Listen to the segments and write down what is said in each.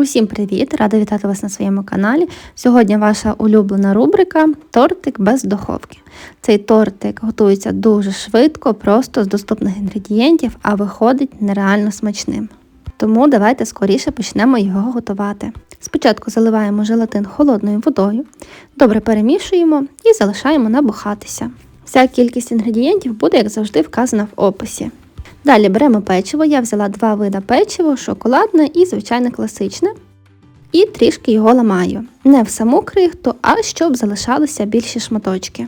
Усім привіт! Рада вітати вас на своєму каналі. Сьогодні ваша улюблена рубрика Тортик без духовки. Цей тортик готується дуже швидко, просто з доступних інгредієнтів, а виходить нереально смачним. Тому давайте скоріше почнемо його готувати. Спочатку заливаємо желатин холодною водою, добре перемішуємо і залишаємо набухатися. Вся кількість інгредієнтів буде, як завжди, вказана в описі. Далі беремо печиво. Я взяла два вида печиво, шоколадне і звичайне класичне. І трішки його ламаю. Не в саму крихту, а щоб залишалися більші шматочки.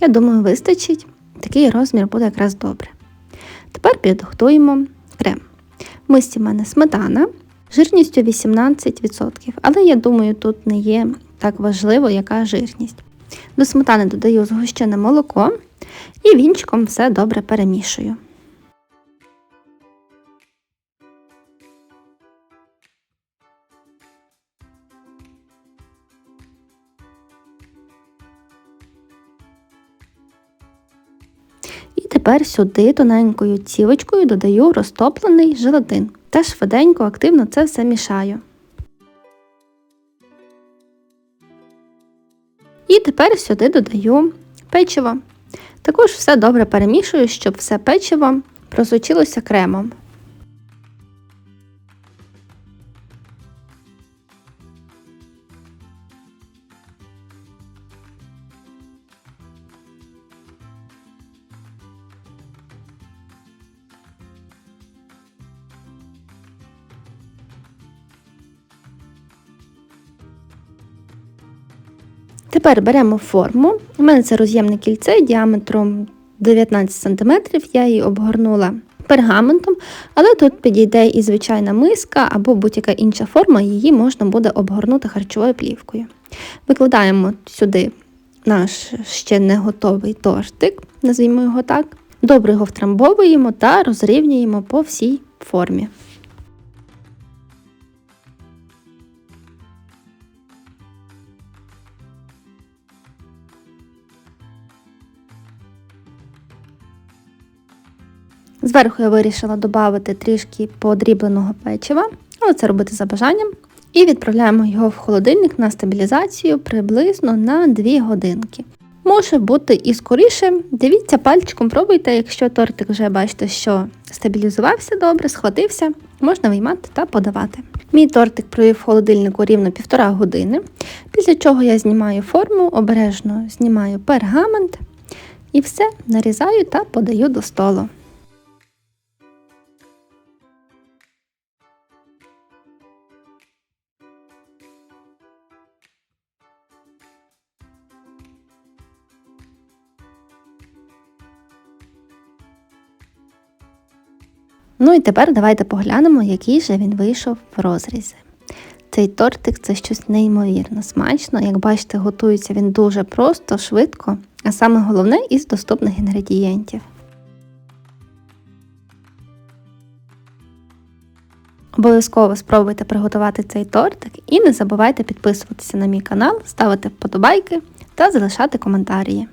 Я думаю, вистачить. Такий розмір буде якраз добре. Тепер підготуємо крем. В мисці в мене сметана жирністю 18%, але я думаю, тут не є так важливо, яка жирність. До сметани додаю згущене молоко і вінчиком все добре перемішую. І тепер сюди тоненькою цівочкою додаю розтоплений желатин та швиденько активно це все мішаю. І тепер сюди додаю печиво. Також все добре перемішую, щоб все печиво просочилося кремом. Тепер беремо форму. У мене це роз'ємне кільце діаметром 19 см. Я її обгорнула пергаментом, але тут підійде і звичайна миска або будь-яка інша форма, її можна буде обгорнути харчовою плівкою. Викладаємо сюди наш ще не готовий тортик, назвімо його так. Добре його втрамбовуємо та розрівнюємо по всій формі. Зверху я вирішила додати трішки подрібленого печива, але це робити за бажанням. І відправляємо його в холодильник на стабілізацію приблизно на 2 годинки. Може бути і скоріше. Дивіться пальчиком, пробуйте, якщо тортик вже бачите, що стабілізувався добре, схватився, можна виймати та подавати. Мій тортик провів в холодильнику рівно півтора години, після чого я знімаю форму, обережно знімаю пергамент і все нарізаю та подаю до столу. Ну і тепер давайте поглянемо, який же він вийшов в розрізі. Цей тортик це щось неймовірно смачно. Як бачите, готується він дуже просто, швидко, а саме головне із доступних інгредієнтів. Обов'язково спробуйте приготувати цей тортик і не забувайте підписуватися на мій канал, ставити вподобайки та залишати коментарі.